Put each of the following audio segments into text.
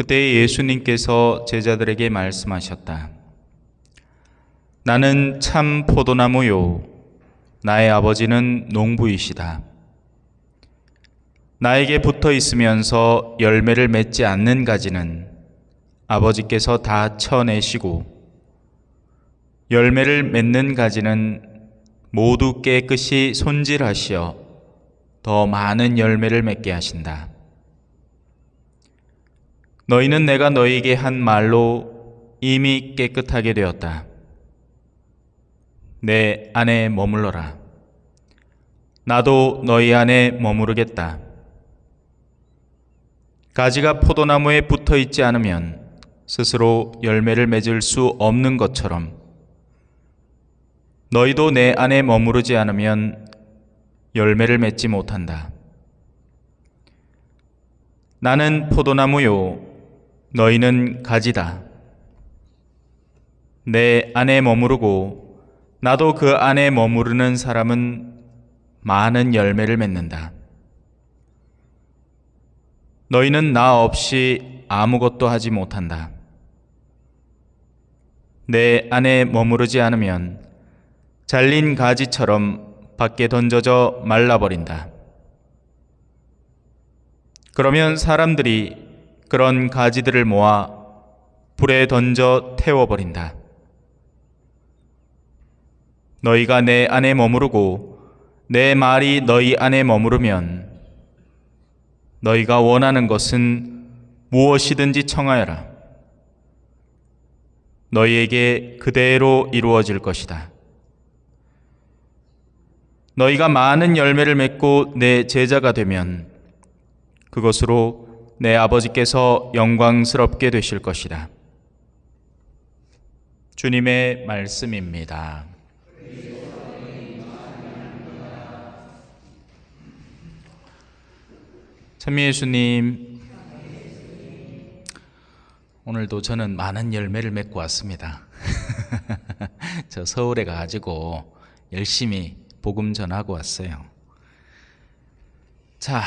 그때 예수님께서 제자들에게 말씀하셨다. 나는 참 포도나무요. 나의 아버지는 농부이시다. 나에게 붙어 있으면서 열매를 맺지 않는 가지는 아버지께서 다 쳐내시고 열매를 맺는 가지는 모두 깨끗이 손질하시어 더 많은 열매를 맺게 하신다. 너희는 내가 너희에게 한 말로 이미 깨끗하게 되었다. 내 안에 머물러라. 나도 너희 안에 머무르겠다. 가지가 포도나무에 붙어 있지 않으면 스스로 열매를 맺을 수 없는 것처럼 너희도 내 안에 머무르지 않으면 열매를 맺지 못한다. 나는 포도나무요, 너희는 가지다. 내 안에 머무르고 나도 그 안에 머무르는 사람은 많은 열매를 맺는다. 너희는 나 없이 아무것도 하지 못한다. 내 안에 머무르지 않으면 잘린 가지처럼 밖에 던져져 말라버린다. 그러면 사람들이 그런 가지들을 모아 불에 던져 태워버린다. 너희가 내 안에 머무르고 내 말이 너희 안에 머무르면 너희가 원하는 것은 무엇이든지 청하여라. 너희에게 그대로 이루어질 것이다. 너희가 많은 열매를 맺고 내 제자가 되면 그것으로 내 아버지께서 영광스럽게 되실 것이다. 주님의 말씀입니다. 참미 예수님, 오늘도 저는 많은 열매를 맺고 왔습니다. 저 서울에 가가지고 열심히 복음 전하고 왔어요. 자,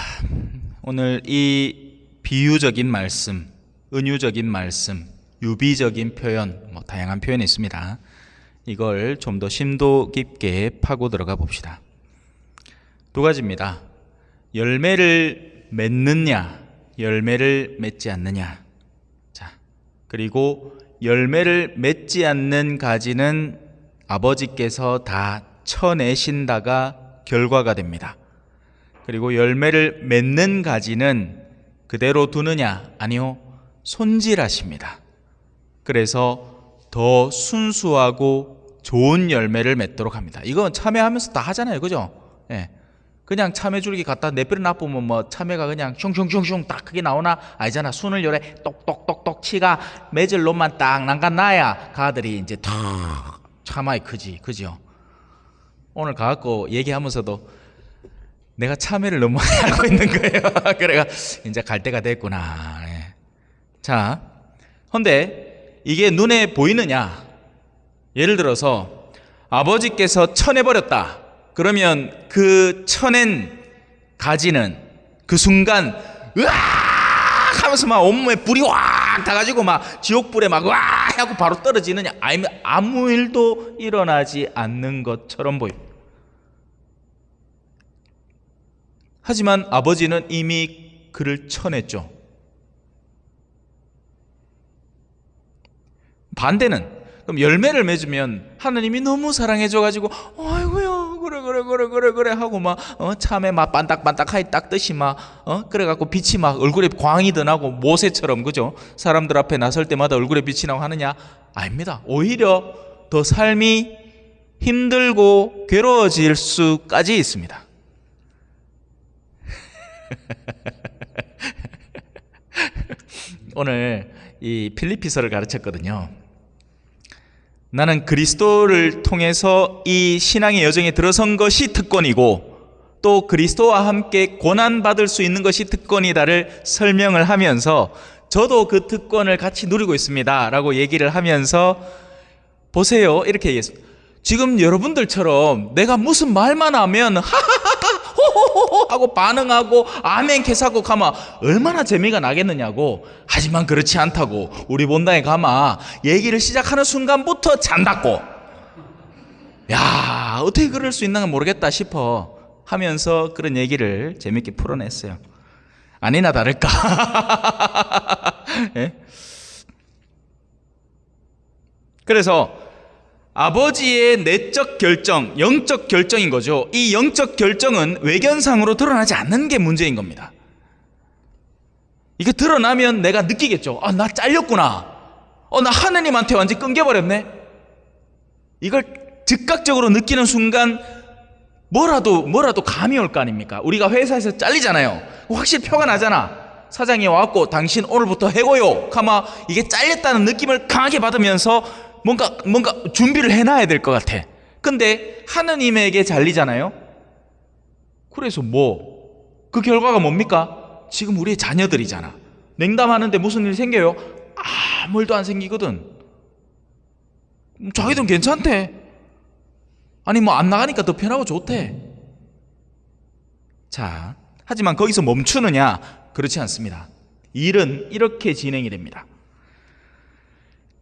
오늘 이 비유적인 말씀, 은유적인 말씀, 유비적인 표현, 뭐 다양한 표현이 있습니다. 이걸 좀 더 심도 깊게 파고 들어가 봅시다. 두 가지입니다. 열매를 맺느냐, 열매를 맺지 않느냐. 자, 그리고 열매를 맺지 않는 가지는 아버지께서 다 쳐내신다가 결과가 됩니다. 그리고 열매를 맺는 가지는 그대로 두느냐? 아니요. 손질하십니다. 그래서 더 순수하고 좋은 열매를 맺도록 합니다. 이건 참외하면서 다 하잖아요. 그죠? 예. 그냥 참외 줄기 갖다 내버려 놔보면 뭐 참외가 그냥 슝슝슝슝 딱 크게 나오나 아니잖아 순을 요래 똑똑똑똑 치가 맺을 놈만 딱 난간 나야 가들이 이제 탁 참아이 크지 그죠 오늘 가갖고 얘기하면서도 내가 참외를 너무 많이 알고 있는 거예요. 그래가 이제 갈 때가 됐구나. 예. 자 근데 이게 눈에 보이느냐? 예를 들어서 아버지께서 쳐내버렸다. 그러면 그 쳐낸 가지는 그 순간 으악 하면서 막 온몸에 불이 확 타가지고 막 지옥불에 막 으악 하고 바로 떨어지느냐? 아니면 아무 일도 일어나지 않는 것처럼 보입니다. 하지만 아버지는 이미 그를 쳐냈죠. 반대는 그럼 열매를 맺으면 하나님이 너무 사랑해줘 가지고 아이고야 그래 그래 그래 그래 그래 하고 막 어, 참에 막 반딱반딱하이 딱 뜻이 막 어, 그래 갖고 빛이 막 얼굴에 광이 드나고 모세처럼 그죠? 사람들 앞에 나설 때마다 얼굴에 빛이 나고 하느냐? 아닙니다. 오히려 더 삶이 힘들고 괴로워질 수까지 있습니다 오늘 이 필리피서를 가르쳤거든요. 나는 그리스도를 통해서 이 신앙의 여정에 들어선 것이 특권이고 또 그리스도와 함께 고난받을 수 있는 것이 특권이다를 설명을 하면서 저도 그 특권을 같이 누리고 있습니다. 라고 얘기를 하면서 보세요. 이렇게 얘기했습니다. 지금 여러분들처럼 내가 무슨 말만 하면 하하하하 하고 반응하고 아멘 캐사고 가마 얼마나 재미가 나겠느냐고. 하지만 그렇지 않다고. 우리 본당에 가마 얘기를 시작하는 순간부터 잔다고. 야 어떻게 그럴 수 있나 모르겠다 싶어 하면서 그런 얘기를 재밌게 풀어냈어요. 아니나 다를까? 예? 그래서 아버지의 내적 결정, 영적 결정인 거죠. 이 영적 결정은 외견상으로 드러나지 않는 게 문제인 겁니다. 이게 드러나면 내가 느끼겠죠. 아, 나 잘렸구나. 어, 나 하느님한테 완전히 끊겨버렸네. 이걸 즉각적으로 느끼는 순간 뭐라도, 뭐라도 감이 올 거 아닙니까? 우리가 회사에서 잘리잖아요. 확실히 표가 나잖아. 사장이 와갖고 당신 오늘부터 해고요. 가마 이게 잘렸다는 느낌을 강하게 받으면서 뭔가 뭔가 준비를 해놔야 될 것 같아. 근데 하느님에게 잘리잖아요. 그래서 뭐 그 결과가 뭡니까? 지금 우리의 자녀들이잖아. 냉담하는데 무슨 일 생겨요? 아무 일도 안 생기거든. 음, 자기들은 괜찮대. 아니 뭐 안 나가니까 더 편하고 좋대. 자, 하지만 거기서 멈추느냐? 그렇지 않습니다. 일은 이렇게 진행이 됩니다.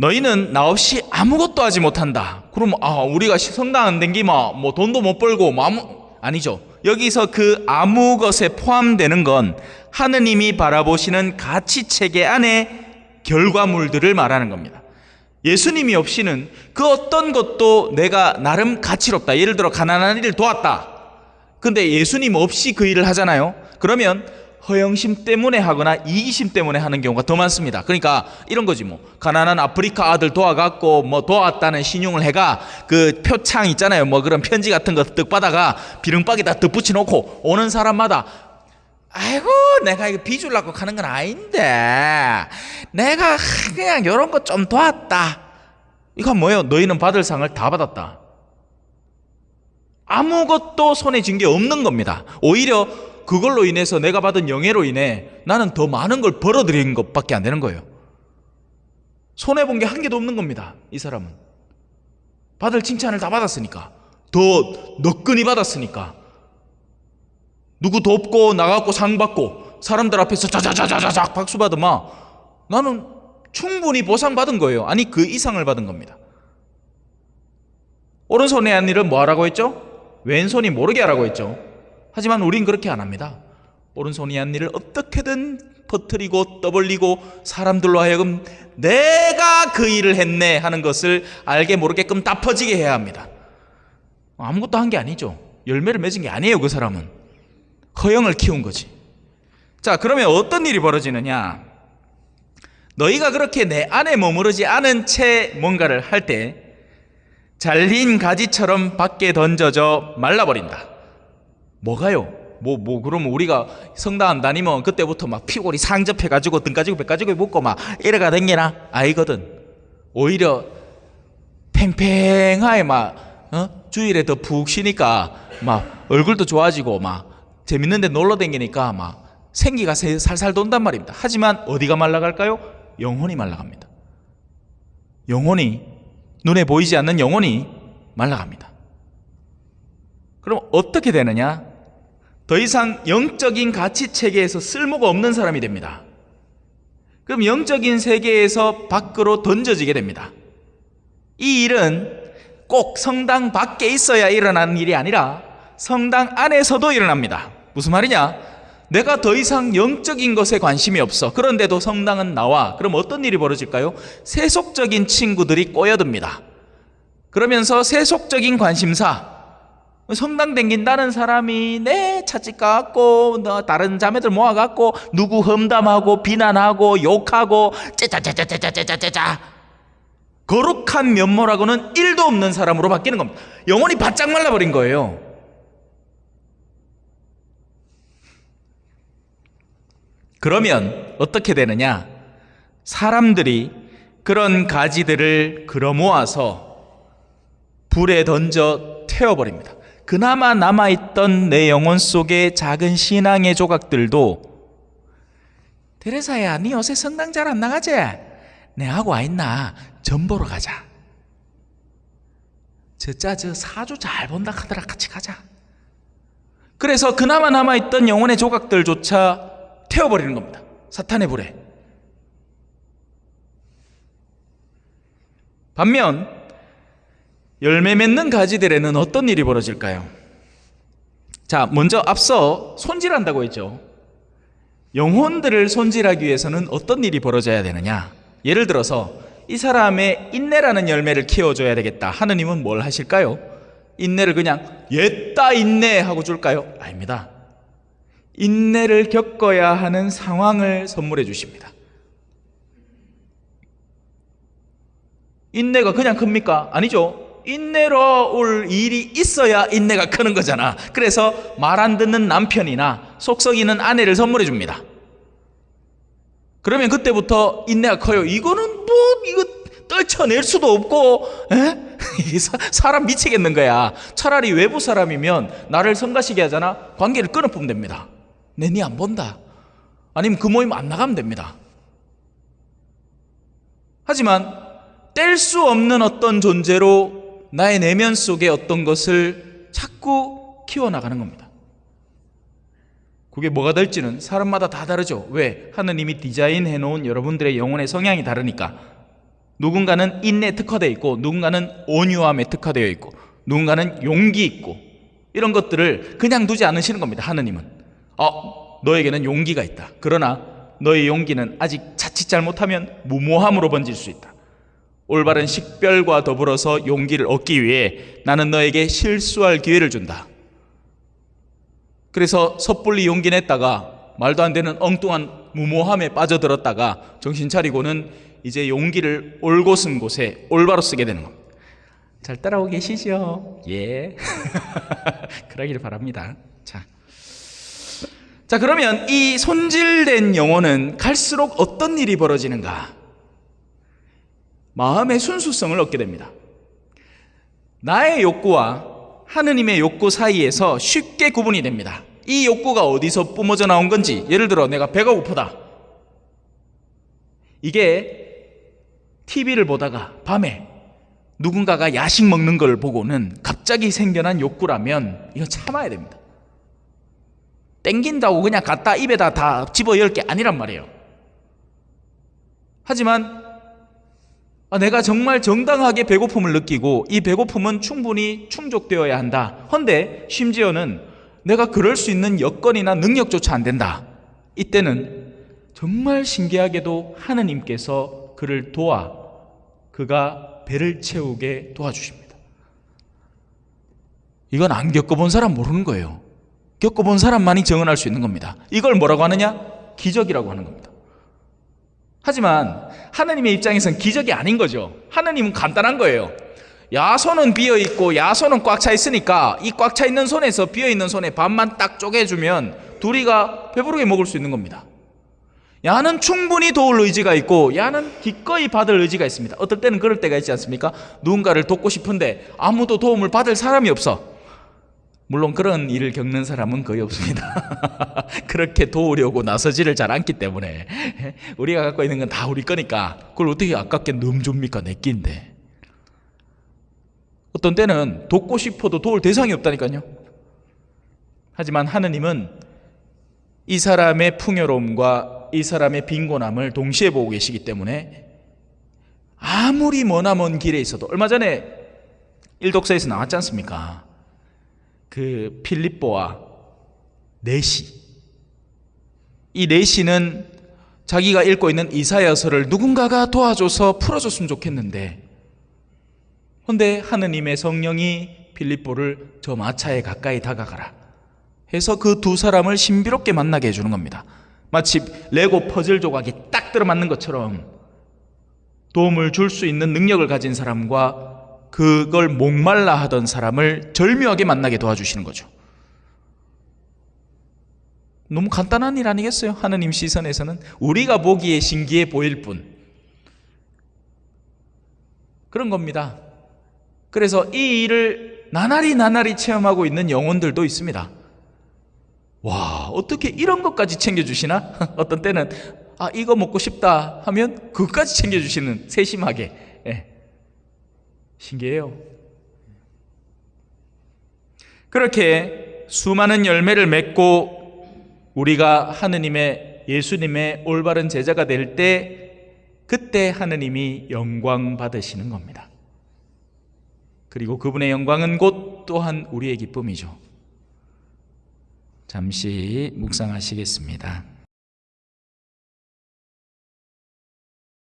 너희는 나 없이 아무것도 하지 못한다. 그럼 아 우리가 성당 안 댕기마 뭐 돈도 못 벌고 뭐 아무 아니죠. 여기서 그 아무 것에 포함되는 건 하느님이 바라보시는 가치 체계 안에 결과물들을 말하는 겁니다. 예수님이 없이는 그 어떤 것도 내가 나름 가치롭다. 예를 들어 가난한 일을 도왔다. 근데 예수님 없이 그 일을 하잖아요. 그러면 허영심 때문에 하거나 이기심 때문에 하는 경우가 더 많습니다. 그러니까 이런 거지 뭐 가난한 아프리카 아들 도와갖고 뭐 도왔다는 신용을 해가 그 표창 있잖아요. 뭐 그런 편지 같은 거득 받아가 비릉박에다 득 붙여놓고 오는 사람마다 아이고 내가 이거 비주려고 가는 건 아닌데 내가 그냥 이런 거 좀 도왔다. 이건 뭐예요? 너희는 받을 상을 다 받았다. 아무것도 손에 쥔 게 없는 겁니다. 오히려 그걸로 인해서 내가 받은 영예로 인해 나는 더 많은 걸 벌어들인 것밖에 안 되는 거예요. 손해 본 게 한 개도 없는 겁니다. 이 사람은 받을 칭찬을 다 받았으니까 더 너끈히 받았으니까 누구 돕고 나갔고 상 받고 사람들 앞에서 자자자자자작 박수 받으마 나는 충분히 보상 받은 거예요. 아니 그 이상을 받은 겁니다. 오른손에 한 일은 뭐 하라고 했죠? 왼손이 모르게 하라고 했죠. 하지만 우린 그렇게 안 합니다. 오른손이 한 일을 어떻게든 퍼뜨리고 떠벌리고 사람들로 하여금 내가 그 일을 했네 하는 것을 알게 모르게끔 다 퍼지게 해야 합니다. 아무것도 한 게 아니죠. 열매를 맺은 게 아니에요, 그 사람은. 허영을 키운 거지. 자, 그러면 어떤 일이 벌어지느냐? 너희가 그렇게 내 안에 머무르지 않은 채 뭔가를 할 때 잘린 가지처럼 밖에 던져져 말라버린다. 뭐가요? 뭐, 뭐, 그러면 우리가 성당 안 다니면 그때부터 막 피골이 상접해가지고 등 가지고 배 가지고 묶고 막 이래가 댕기나? 아니거든. 오히려 팽팽하게 막, 어? 주일에 더 푹 쉬니까 막 얼굴도 좋아지고 막 재밌는데 놀러 댕기니까 막 생기가 세- 살살 돈단 말입니다. 하지만 어디가 말라갈까요? 영혼이 말라갑니다. 영혼이, 눈에 보이지 않는 영혼이 말라갑니다. 그럼 어떻게 되느냐? 더 이상 영적인 가치 체계에서 쓸모가 없는 사람이 됩니다. 그럼 영적인 세계에서 밖으로 던져지게 됩니다. 이 일은 꼭 성당 밖에 있어야 일어나는 일이 아니라 성당 안에서도 일어납니다. 무슨 말이냐? 내가 더 이상 영적인 것에 관심이 없어. 그런데도 성당은 나와. 그럼 어떤 일이 벌어질까요? 세속적인 친구들이 꼬여듭니다. 그러면서 세속적인 관심사, 성당 댕긴다는 사람이 내 차집 가갖고 너 다른 자매들 모아갖고 누구 험담하고 비난하고 욕하고 째짜째짜째짜째짜짜 거룩한 면모라고는 일도 없는 사람으로 바뀌는 겁니다. 영혼이 바짝 말라버린 거예요. 그러면 어떻게 되느냐? 사람들이 그런 가지들을 걸어 모아서 불에 던져 태워버립니다. 그나마 남아있던 내 영혼 속의 작은 신앙의 조각들도 테레사야, 네 요새 성당 잘 안 나가지? 내하고 와 있나? 전 보러 가자. 저짜 저 사주 잘 본다 하더라 같이 가자. 그래서 그나마 남아있던 영혼의 조각들조차 태워버리는 겁니다. 사탄의 불에. 반면 열매 맺는 가지들에는 어떤 일이 벌어질까요? 자, 먼저 앞서 손질한다고 했죠. 영혼들을 손질하기 위해서는 어떤 일이 벌어져야 되느냐? 예를 들어서 이 사람의 인내라는 열매를 키워줘야 되겠다. 하느님은 뭘 하실까요? 인내를 그냥 옛다 인내 하고 줄까요? 아닙니다. 인내를 겪어야 하는 상황을 선물해 주십니다. 인내가 그냥 큽니까? 아니죠. 인내로 올 일이 있어야 인내가 크는 거잖아. 그래서 말 안 듣는 남편이나 속 썩이는 아내를 선물해 줍니다. 그러면 그때부터 인내가 커요. 이거는 뭐 이거 떨쳐낼 수도 없고, 사람 미치겠는 거야. 차라리 외부 사람이면 나를 성가시게 하잖아. 관계를 끊어보면 됩니다. 내니안 본다. 아니면 그 모임 안 나가면 됩니다. 하지만 뗄 수 없는 어떤 존재로 나의 내면 속에 어떤 것을 자꾸 키워나가는 겁니다. 그게 뭐가 될지는 사람마다 다 다르죠. 왜? 하느님이 디자인해 놓은 여러분들의 영혼의 성향이 다르니까. 누군가는 인내 특화되어 있고, 누군가는 온유함에 특화되어 있고, 누군가는 용기 있고, 이런 것들을 그냥 두지 않으시는 겁니다. 하느님은. 어, 너에게는 용기가 있다. 그러나 너의 용기는 아직 자칫 잘못하면 무모함으로 번질 수 있다. 올바른 식별과 더불어서 용기를 얻기 위해 나는 너에게 실수할 기회를 준다. 그래서 섣불리 용기 냈다가 말도 안 되는 엉뚱한 무모함에 빠져들었다가 정신 차리고는 이제 용기를 쓴 곳에 올바로 쓰게 되는 겁니다. 잘 따라오고 계시죠? 예. 그러기를 바랍니다. 자. 자, 그러면 이 손질된 영혼은 갈수록 어떤 일이 벌어지는가? 마음의 순수성을 얻게 됩니다. 나의 욕구와 하느님의 욕구 사이에서 쉽게 구분이 됩니다. 이 욕구가 어디서 뿜어져 나온 건지, 예를 들어 내가 배가 고프다. 이게 TV를 보다가 밤에 누군가가 야식 먹는 걸 보고는 갑자기 생겨난 욕구라면 이거 참아야 됩니다. 땡긴다고 그냥 갖다 입에다 다 집어 열 게 아니란 말이에요. 하지만 아, 내가 정말 정당하게 배고픔을 느끼고 이 배고픔은 충분히 충족되어야 한다. 헌데 심지어는 내가 그럴 수 있는 여건이나 능력조차 안 된다. 이때는 정말 신기하게도 하느님께서 그를 도와 그가 배를 채우게 도와주십니다. 이건 안 겪어본 사람 모르는 거예요. 겪어본 사람만이 정언할 수 있는 겁니다. 이걸 뭐라고 하느냐? 기적이라고 하는 겁니다. 하지만 하나님의 입장에선 기적이 아닌 거죠. 하나님은 간단한 거예요. 야손은 비어 있고 야손은 꽉 차 있으니까 이 꽉 차 있는 손에서 비어 있는 손에 반만 딱 쪼개주면 둘이가 배부르게 먹을 수 있는 겁니다. 야는 충분히 도울 의지가 있고 야는 기꺼이 받을 의지가 있습니다. 어떨 때는 그럴 때가 있지 않습니까? 누군가를 돕고 싶은데 아무도 도움을 받을 사람이 없어. 물론 그런 일을 겪는 사람은 거의 없습니다. 그렇게 도우려고 나서지를 잘 않기 때문에 우리가 갖고 있는 건 다 우리 거니까 그걸 어떻게 아깝게 넘줍니까? 내 끼인데. 어떤 때는 돕고 싶어도 도울 대상이 없다니까요. 하지만 하느님은 이 사람의 풍요로움과 이 사람의 빈곤함을 동시에 보고 계시기 때문에 아무리 머나 먼 길에 있어도 얼마 전에 일독서에서 나왔지 않습니까? 그 필립보와 네시. 이 네시는 자기가 읽고 있는 이사야서를 누군가가 도와줘서 풀어줬으면 좋겠는데 근데 하느님의 성령이 필립보를 저 마차에 가까이 다가가라 해서 그 두 사람을 신비롭게 만나게 해주는 겁니다. 마치 레고 퍼즐 조각이 딱 들어맞는 것처럼 도움을 줄 수 있는 능력을 가진 사람과 그걸 목말라 하던 사람을 절묘하게 만나게 도와주시는 거죠. 너무 간단한 일 아니겠어요? 하느님 시선에서는 우리가 보기에 신기해 보일 뿐 그런 겁니다. 그래서 이 일을 나날이 나날이 체험하고 있는 영혼들도 있습니다. 와, 어떻게 이런 것까지 챙겨주시나? 어떤 때는, 아, 이거 먹고 싶다 하면 그것까지 챙겨주시는 세심하게. 예. 신기해요. 그렇게 수많은 열매를 맺고 우리가 하느님의 예수님의 올바른 제자가 될 때 그때 하느님이 영광 받으시는 겁니다. 그리고 그분의 영광은 곧 또한 우리의 기쁨이죠. 잠시 묵상하시겠습니다.